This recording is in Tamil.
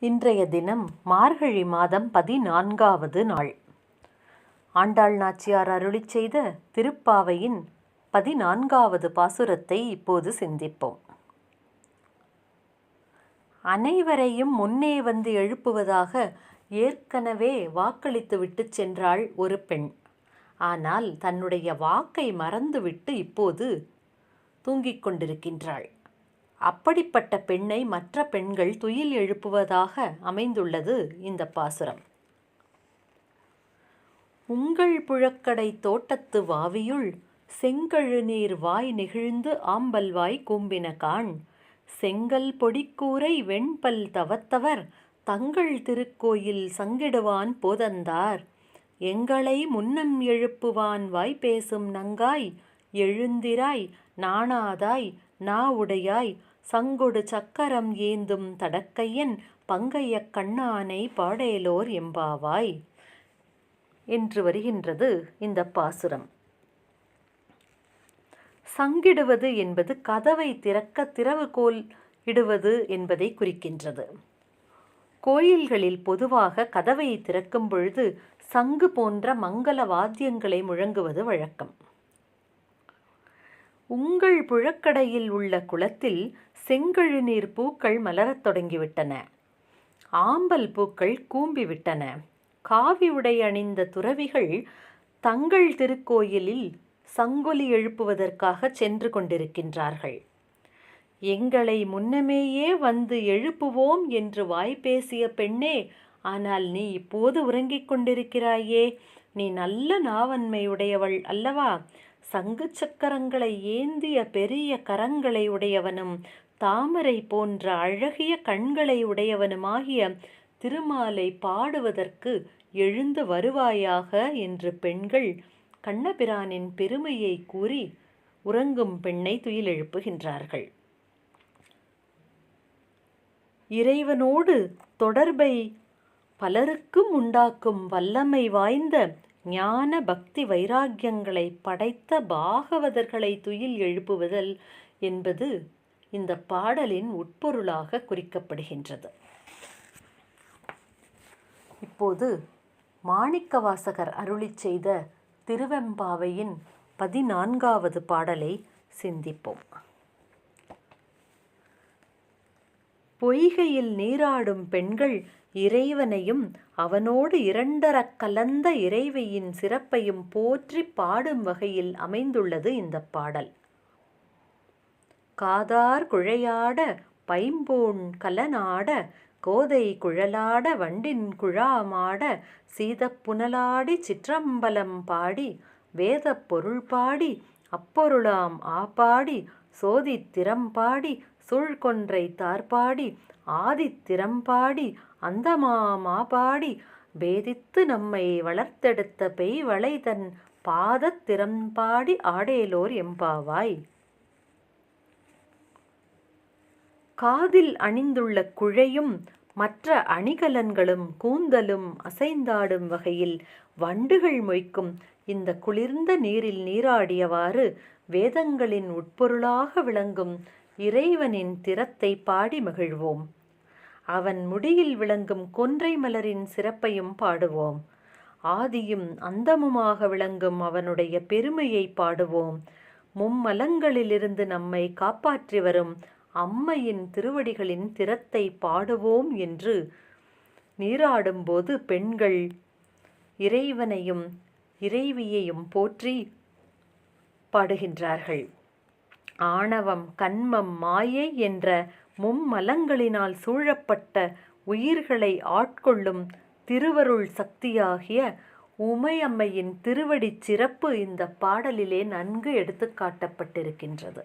இன்றைய தினம் மார்கழி மாதம் பதினான்காவது நாள். ஆண்டாள் நாச்சியார் அருளிச் செய்த திருப்பாவையின் பதினான்காவது பாசுரத்தை இப்போது சிந்திப்போம். அனைவரையும் முன்னே வந்து எழுப்புவதாக ஏற்கனவே வாக்களித்து விட்டு சென்றாள் ஒரு பெண். ஆனால் தன்னுடைய வாக்கை மறந்துவிட்டு இப்போது தூங்கிக் கொண்டிருக்கின்றாள். அப்படிப்பட்ட பெண்ணை மற்ற பெண்கள் துயில் எழுப்புவதாக அமைந்துள்ளது இந்த பாசுரம். உங்கள் புழக்கடை தோட்டத்து வாவியுள் செங்கழு நீர் வாய் நெகிழ்ந்து ஆம்பல்வாய் கூம்பின காண் செங்கல் பொடிக்கூரை வெண்பல் தவத்தவர் தங்கள் திருக்கோயில் சங்கிடுவான் போதந்தார். எங்களை முன்னம் எழுப்புவான் வாய் பேசும் நங்காய் எழுந்திராய் நாணாதாய் நா உடையாய் சங்கொடு சக்கரம் ஏந்தும் தடக்கையன் பங்கைய கண்ணானை பாடேலோர் எம்பாவாய். என்று வருகின்றது இந்த பாசுரம். சங்கிடுவது என்பது கதவை திறக்க திறவுகோல் இடுவது என்பதை குறிக்கின்றது. கோயில்களில் பொதுவாக கதவை திறக்கும் பொழுது சங்கு போன்ற மங்கள வாத்தியங்களை முழங்குவது வழக்கம். உங்கள் புழக்கடையில் உள்ள குளத்தில் செங்கழு நீர் பூக்கள் மலரத் தொடங்கிவிட்டன. ஆம்பல் பூக்கள் கூம்பிவிட்டன. காவி உடை அணிந்த துறவிகள் தங்கள் திருக்கோயிலில் சங்கொலி எழுப்புவதற்காக சென்று கொண்டிருக்கின்றார்கள். எங்களை முன்னமேயே வந்து எழுப்புவோம் என்று வாய் பேசிய பெண்ணே ஆனால் நீ இப்போது உறங்கிக் கொண்டிருக்கிறாயே. நீ நல்ல நாவன்மை உடையவள் அல்லவா? சங்கு சக்கரங்களை ஏந்திய பெரிய கரங்களை உடையவனும் தாமரை போன்ற அழகிய கண்களை உடையவனுமாகிய திருமாலை பாடுவதற்கு எழுந்து வருவாயாக என்று பெண்கள் கண்ணபிரானின் பெருமையை கூறி உறங்கும் பெண்ணை துயிலெழுப்புகின்றார்கள் இறைவனோடு தொடர்பை பலருக்கும் உண்டாக்கும் வல்லமை வாய்ந்த ஞான பக்தி வைராக்கியங்களை படைத்த பாகவதர்களை துயில் எழுப்புவதல் என்பது இந்த பாடலின் உட்பொருளாக குறிக்கப்படுகின்றது. இப்போது மாணிக்கவாசகர் அருளிச் செய்த திருவெம்பாவையின் பதினான்காவது பாடலை சிந்திப்போம். பொய்கையில் நீராடும் பெண்கள் இறைவனையும் அவனோடு இரண்டரக் கலந்த இறைவையின் சிறப்பையும் போற்றி பாடும் வகையில் அமைந்துள்ளது இந்த பாடல். காதார் குழையாட பைம்போன் கலனாட கோதை குழலாட வண்டின் குழாமாட சீதப்புனலாடி சிற்றம்பலம் பாடி வேதப் பொருள் பாடி அப்பொருளாம் ஆப்பாடி சோதித்திறம்பாடி சுழ்கொன்றை தார்பாடி ஆதித்திறம்பாடி அந்தமாமா பாடி பேதித்து நம்மை வளர்த்தெடுத்த பெய் வளைதன் பாதத்திறம்பாடி ஆடேலோர் எம்பாவாய். காதில் அணிந்துள்ள குழையும் மற்ற அணிகலன்களும் கூந்தலும் அசைந்தாடும் வகையில் வண்டுகள் மொய்க்கும் இந்த குளிர்ந்த நீரில் நீராடியவாறு வேதங்களின் உட்பொருளாக விளங்கும் இறைவனின் திறத்தை பாடி மகிழ்வோம். அவன் முடியில் விளங்கும் கொன்றை மலரின் சிறப்பையும் பாடுவோம். ஆதியும் அந்தமுமாக விளங்கும் அவனுடைய பெருமையை பாடுவோம். மும்மலங்களிலிருந்து நம்மை காப்பாற்றி வரும் அம்மையின் திருவடிகளின் திறத்தை பாடுவோம் என்று நீராடும்போது பெண்கள் இறைவனையும் இறைவியையும் போற்றி பாடுகின்றார்கள். ஆணவம் கண்மம் மாயை என்ற மும்மலங்களினால் சூழப்பட்ட உயிர்களை ஆட்கொள்ளும் திருவருள் சக்தியாகிய உமையம்மையின் திருவடிச் சிறப்பு இந்த பாடலிலே நன்கு எடுத்து காட்டப்பட்டிருக்கின்றது